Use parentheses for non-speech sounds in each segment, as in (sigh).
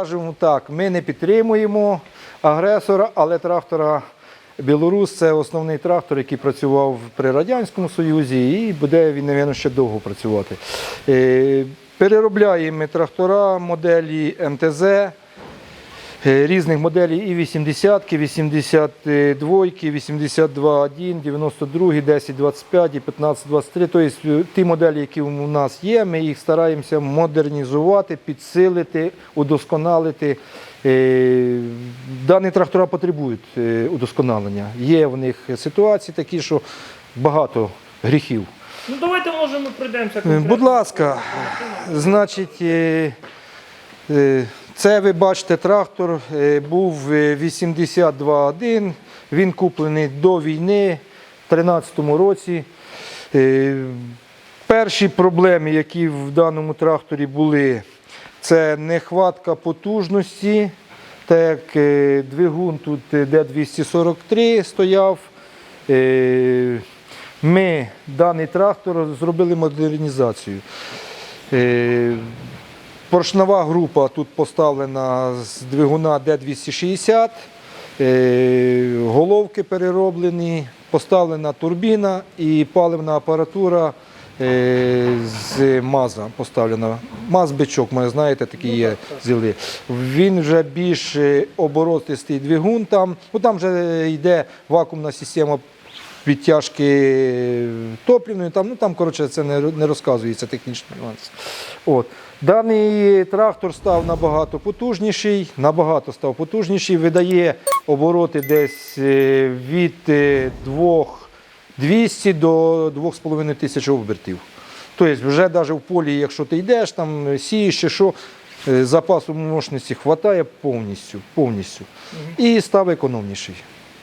Скажемо так, ми не підтримуємо агресора, але трактора Білорус це основний трактор, який працював при Радянському Союзі і буде він, мабуть, ще довго працювати. Е, Переробляємо трактора моделі МТЗ. Е, Різних моделей і 80, 82, 82, 1, 92, 10, 25 і 15, 23. Тобто ті моделі, які у нас є, ми їх стараємося модернізувати, підсилити, удосконалити. Е, Дані трактора потребують е, удосконалення. Є в них ситуації такі, що багато гріхів. Ну давайте може ми пройдемося Е. Будь ласка, значить, це ви бачите, трактор е, був е, 82.1, він куплений до війни в 2013 році. Е, Перші проблеми, які в даному тракторі були, це нехватка потужності, так е, двигун тут е, Д243 стояв. Е, Ми даний трактор зробили модернізацію. Поршнова група тут поставлена з двигуна Д260, е, головки перероблені, поставлена турбіна і паливна апаратура е, з МАЗа поставлена. МАЗ-бичок, знаєте, такий є зіли. Він вже більш е, оборотистий двигун там. Ну, там вже йде вакуумна система підтяжки топлівної, там, ну там, коротше, це не, розказується технічний нюанс. Даний трактор став набагато потужніший, набагато став потужніший, видає обороти десь е, від е, 200 до 2,5 тисяч обертів. Тобто вже навіть в полі, якщо ти йдеш, там сієш чи що, е, запасу мощності вистачає повністю. повністю. І став економніший.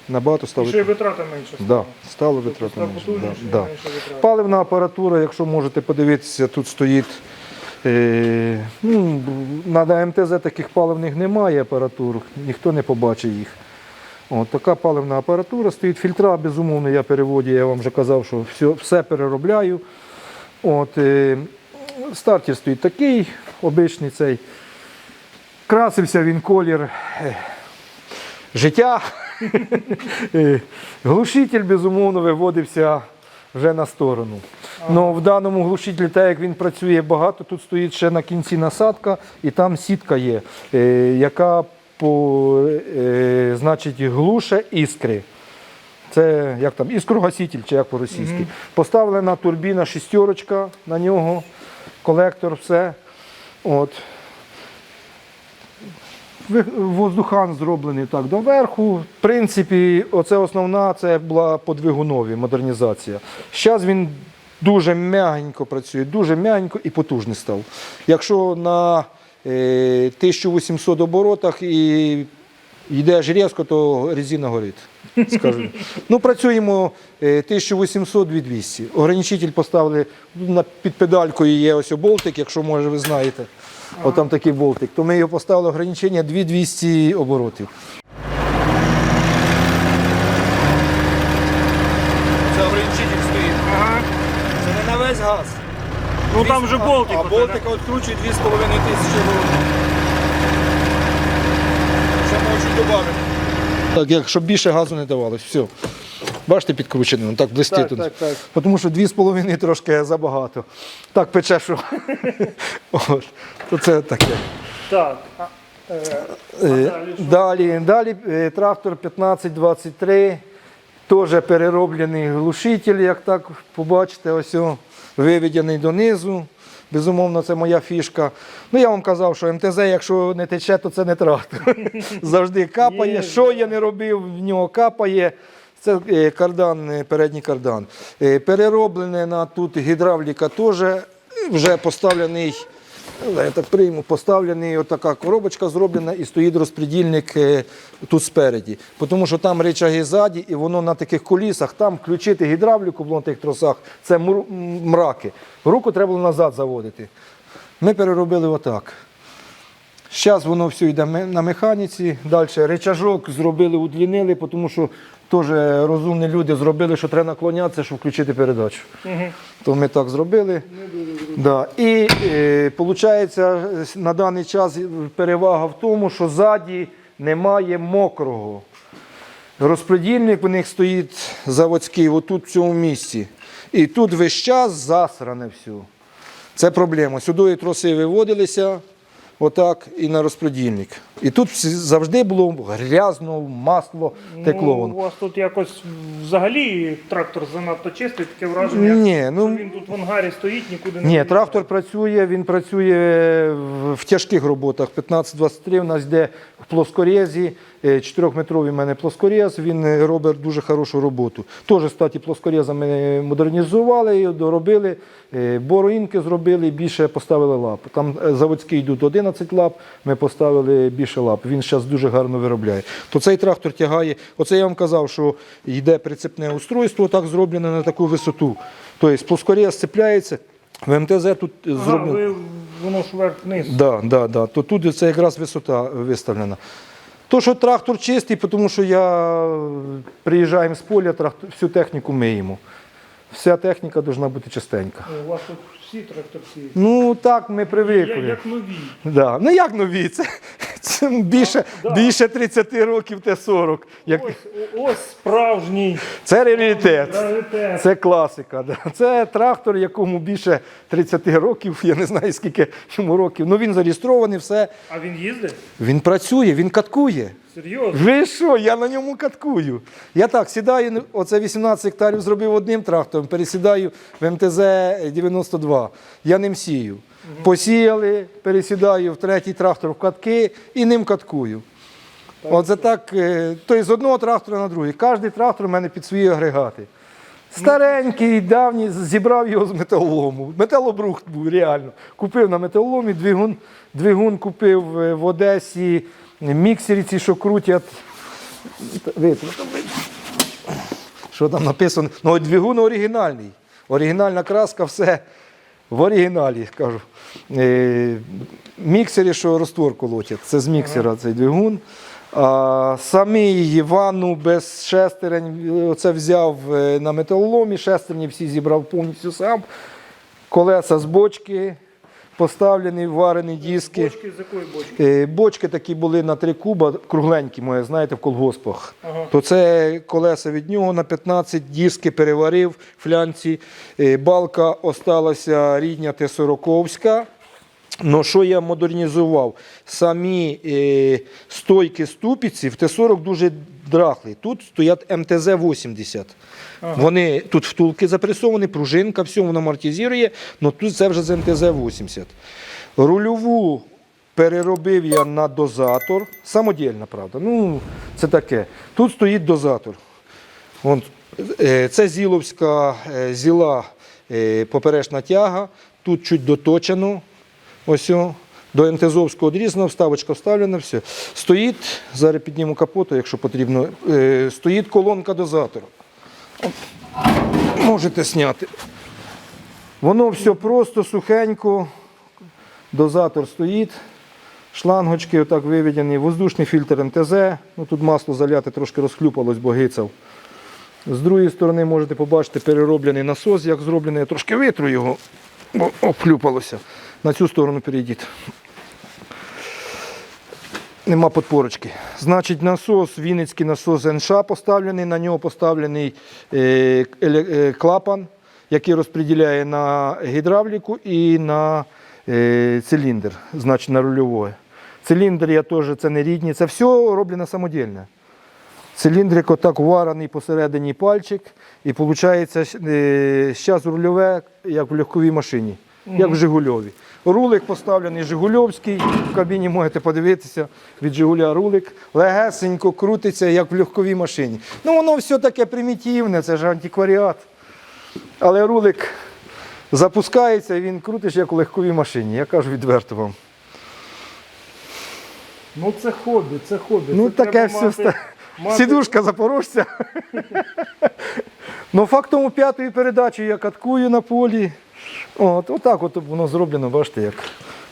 Набагато став І ще й витрата менше. Да, стало витрата став менше. Да, да. менше. Паливна апаратура, якщо можете подивитися, тут стоїть. Е, ну, на МТЗ таких паливних немає апаратур, ніхто не побачить їх. От, така паливна апаратура стоїть. Фільтра, безумовно, я переводі, я вам вже казав, що все, все переробляю. От, е, стартер стоїть такий, обичний цей. Красився він колір е, життя. (laughs) Глушитель, безумовно, виводився вже на сторону. Ну, в даному глушителі, так як він працює багато, тут стоїть ще на кінці насадка, і там сітка є, е, яка по, е, значить, глуше іскри. Це як там, іскрогаситель, чи як по-російськи. Поставлена турбіна шістерочка на нього, колектор, все. От. Воздухан зроблений так доверху. В принципі, оце основна це була по двигунові модернізація. Зараз він дуже м'ягенько працює, дуже м'ягенько і потужний став. Якщо на е, 1800 оборотах і йдеш різко, то резина горить. Скажу. Ну, працюємо е, 1800-2200. Ограничитель поставили на, під педалькою є ось болтик, якщо може ви знаєте. От там такий болтик. То ми його поставили ограничення 2200 оборотів. Це ограничитель стоїть. Ага. Це не на весь газ. Ну там вже болтик. А оце, болтика відкручує 2,5 тисячі оборотів. Додати. Так, як щоб більше газу не давалось. Все. Бачите, підкручений, він так блистить Так, так, так. Тому що 2,5 трошки забагато. Так пече, що. (laughs) От. То це таке. Так. е, Е? Далі, далі е, трактор 1523, теж перероблений глушитель, як так побачите, ось о, виведений донизу. Безумовно, це моя фішка. Ну, я вам казав, що МТЗ, якщо не тече, то це не трактор. (laughs) Завжди капає. Що я не робив, в нього капає. Це е, кардан, е, передній кардан. Е, Перероблене на тут гідравліка теж вже поставлений. Я так прийму, поставлений отака коробочка зроблена і стоїть розпредільник е, тут спереді. Тому що там речаги ззаді, і воно на таких колісах, там включити гідравліку на тих тросах, це мраки. Руку треба було назад заводити. Ми переробили отак. Зараз воно все йде на механіці. Далі речажок зробили, удлінили, тому що теж розумні люди зробили, що треба наклонятися, щоб включити передачу. Угу. То ми так зробили. Да. І е, на даний час перевага в тому, що ззаді немає мокрого. Розподільник у них стоїть заводський, отут в цьому місці. І тут весь час засране все. Це проблема. Сюди троси виводилися, отак, і на розподільник. І тут завжди було грязно, масло текло. Ну, у вас тут якось взагалі трактор занадто чистий, таке враження, Ні, що ну він тут в ангарі стоїть, нікуди не Ні, виїжджає. трактор працює, він працює в- тяжких роботах. 15-23 у нас йде в плоскорезі, 4-метровий в мене плоскорез, він е, робить дуже хорошу роботу. Теж, кстати, плоскореза ми модернізували, його доробили, е, бороїнки зробили, більше поставили лап. Там е, заводські йдуть 11 лап, ми поставили більше лап. Він зараз дуже гарно виробляє. То цей трактор тягає, оце я вам казав, що йде прицепне устройство, так зроблене на таку висоту. Тобто плоскорез цепляється, в МТЗ тут зроблено. воно ж вверх-вниз. Да, да, да. То тут це якраз висота виставлена. То, що трактор чистий, тому що я приїжджаємо з поля, трактор, всю техніку миємо. Вся техніка повинна бути чистенька. У вас тут всі тракторці. Ну так ми привикли. як нові. Да. Ну як нові? Це більше, Да. більше 30 років, те 40. Як... Ось, ось справжній Це раритет. раритет. Це класика. Да. Це трактор, якому більше 30 років, я не знаю скільки йому років. Ну він зареєстрований, все. А він їздить? Він працює, він каткує. Серйозно? Ви що? Я на ньому каткую. Я так сідаю, ну, оце 18 гектарів зробив одним трактором, пересідаю в МТЗ 92. Я ним сію. Посіяли, пересідаю в третій трактор в катки і ним каткую. Оце так, тобто з одного трактора на другий. Кожний трактор у мене під свої агрегати. Старенький, давній, зібрав його з металолому. Металобрухт був реально. Купив на металоломі, двигун, двигун купив е, в Одесі, міксері ці, що крутять. Що там написано? Ну, двигун оригінальний. Оригінальна краска, все в оригіналі, кажу. Е, міксері, що роствор колотять. Це з міксера цей двигун. А, самий ванну без шестерень оце взяв е, на металоломі, шестерні всі зібрав повністю сам. Колеса з бочки поставлені, варені диски. Бочки з якої бочки? Е, Бочки такі були на три куба, кругленькі, моє, знаєте, в колгоспах. Ага. То це колеса від нього на 15 диски переварив флянці. Е, Балка осталася рідня Т-40. Ну, що я модернізував? Самі е, стойки ступиці в Т-40 дуже драхлі. Тут стоять МТЗ-80. Вони тут втулки запресовані, пружинка, все воно амортизує, але тут це вже з МТЗ-80. Рульову переробив я на дозатор. Самодільна, правда. Ну, це таке. Тут стоїть дозатор. Вон, е, це зіловська е, зіла е, поперечна тяга. Тут чуть доточено. Ось. До МТЗовського одрізано, вставочка вставлена, все. Стоїть, зараз підніму капоту, якщо потрібно. е, Стоїть колонка дозатора. От. Можете зняти. Воно все просто, сухенько. Дозатор стоїть. Шлангочки отак виведені, воздушний фільтр МТЗ. Ну, тут масло заляти трошки розхлюпалось, бо гицав. З другої сторони можете побачити перероблений насос, як зроблений. Я трошки витру його, бо обхлюпалося. На цю сторону перейдіть. Нема подпорочки. Значить, насос, Вінницький насос НШ поставлений, на нього поставлений е, е, клапан, який розподіляє на гідравліку і на е, циліндр, значить на рульове. Циліндр я теж це не рідні, це все роблено самодільно. Циліндрик отак варений посередині пальчик, і виходить зараз рульове, як в легковій машині, як в Жигульові. Рулик поставлений Жигульовський, в кабіні можете подивитися від Жигуля рулик, легесенько крутиться, як в легковій машині. Ну воно все таке примітивне, це ж антикваріат. Але рулик запускається і він крутиш, як у легковій машині. Я кажу відверто вам. Ну це хобі, це хобі. Ну це таке все. мати- мати- Сідушка запорожця. (laughs) ну, фактом у п'ятої передачі я каткую на полі. От, отак от воно зроблено, бачите як.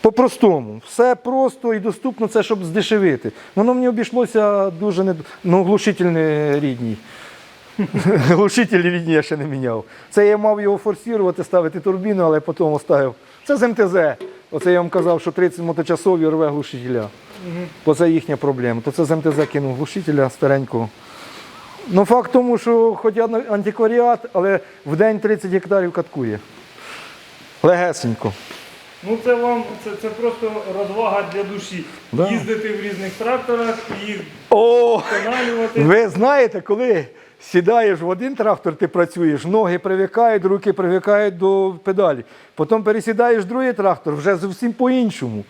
По-простому. Все просто і доступно, це щоб здешевити. Воно мені обійшлося дуже не. Ну, (laughs) глушитель не рідній. Глушитель рідні я ще не міняв. Це я мав його форсувати, ставити турбіну, але потім оставив. Це з МТЗ. Оце я вам казав, що 30 моточасові рве глушителя. Бо це їхня проблема. То це з МТЗ кинув глушителя старенького. Ну, факт тому, що хоч антикваріат, але в день 30 гектарів каткує. Легесенько. Ну це вам це, це просто розвага для душі. Да. Їздити в різних тракторах, їх О! Ви знаєте, коли сідаєш в один трактор, ти працюєш, ноги привикають, руки привикають до педалі. Потім пересідаєш в другий трактор, вже зовсім по-іншому.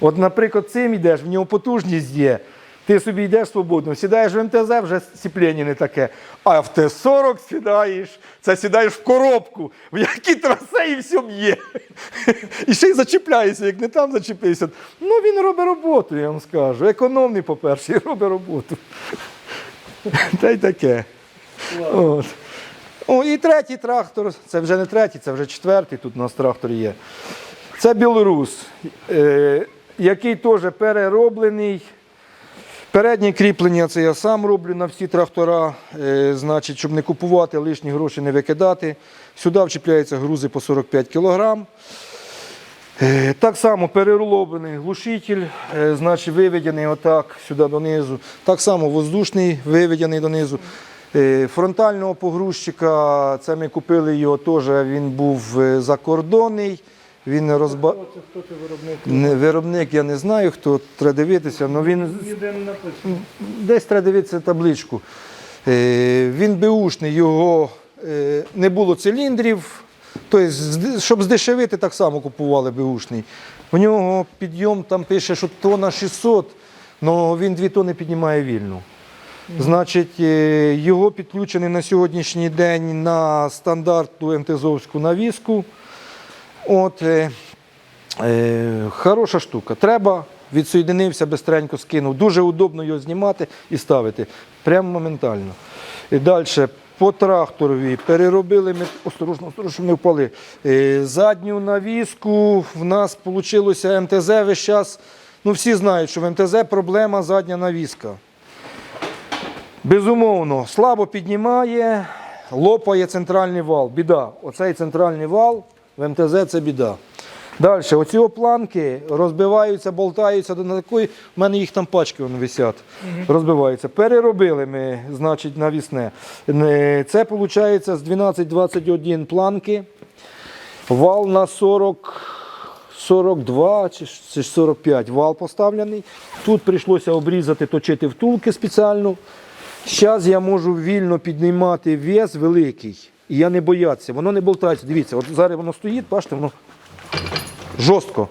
От, наприклад, цим йдеш, в нього потужність є. Ти собі йдеш свободно, сідаєш в МТЗ, вже сцеплення не таке. А в Т-40 сідаєш, це сідаєш в коробку, в якій трасе і все б'є. І ще й зачіпляєшся, як не там зачепився. Ну він робить роботу, я вам скажу. Економний, по-перше, робить роботу. Та й таке. От. О, і третій трактор, це вже не третій, це вже четвертий, тут у нас трактор є. Це білорус, е, який теж перероблений. Переднє кріплення це я сам роблю на всі трактора, е, значить, щоб не купувати, лишні гроші не викидати. Сюди вчіпляються грузи по 45 кг. Е, Так само перероблений глушитель, е, значить виведений отак сюди донизу. Так само воздушний виведений донизу. Фронтального погрузчика, це ми купили його теж, він був закордонний. Він розба... Хто це хто це виробник? Не, виробник я не знаю, хто треба дивитися, але він Ніде не написано. десь треба дивитися табличку. Е, Він беушний, його е, не було циліндрів. Тобто, щоб здешевити, так само купували беушний. У нього підйом там пише, що тонна 600, але він 2 тони піднімає вільно. Значить, е, його підключений на сьогоднішній день на стандартну МТЗовську навіску. От, е, е, хороша штука. Треба, відсоєдинився, бистренько скинув. Дуже удобно його знімати і ставити. Прямо моментально. І далі. По тракторові переробили ми, осторожно, осторожно, не впали. Е, задню навіску в нас вийшло МТЗ весь час. Ну, всі знають, що в МТЗ проблема задня навіска. Безумовно, слабо піднімає, лопає центральний вал. Біда. Оцей центральний вал в МТЗ це біда. Далі, оці опланки розбиваються, болтаються до такої. У мене їх там пачки вони висять, розбиваються. Переробили ми, значить, навісне. Е, Це виходить з 12-21 планки. Вал на 40. 42 чи ж- чи ж 45 вал поставлений. Тут прийшлося обрізати, точити втулки спеціально. Зараз я можу вільно піднімати вес великий. І я не боятися, воно не болтається. Дивіться, от зараз воно стоїть, бачите, воно жорстко.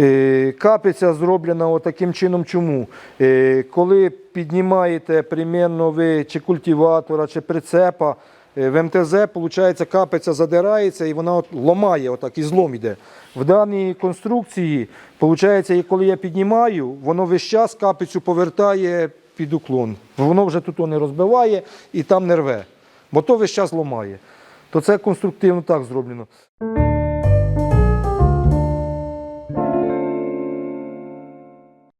Е, Капиця зроблена таким чином. Чому? Е, Коли піднімаєте примерно ви чи культиватора, чи прицепа, е, в МТЗ, виходить, капиця задирається і вона от ломає, отак, і злом йде. В даній конструкції, виходить, коли я піднімаю, воно весь час капицю повертає під уклон. Воно вже тут не розбиває і там не рве, бо то весь час ломає. То це конструктивно так зроблено.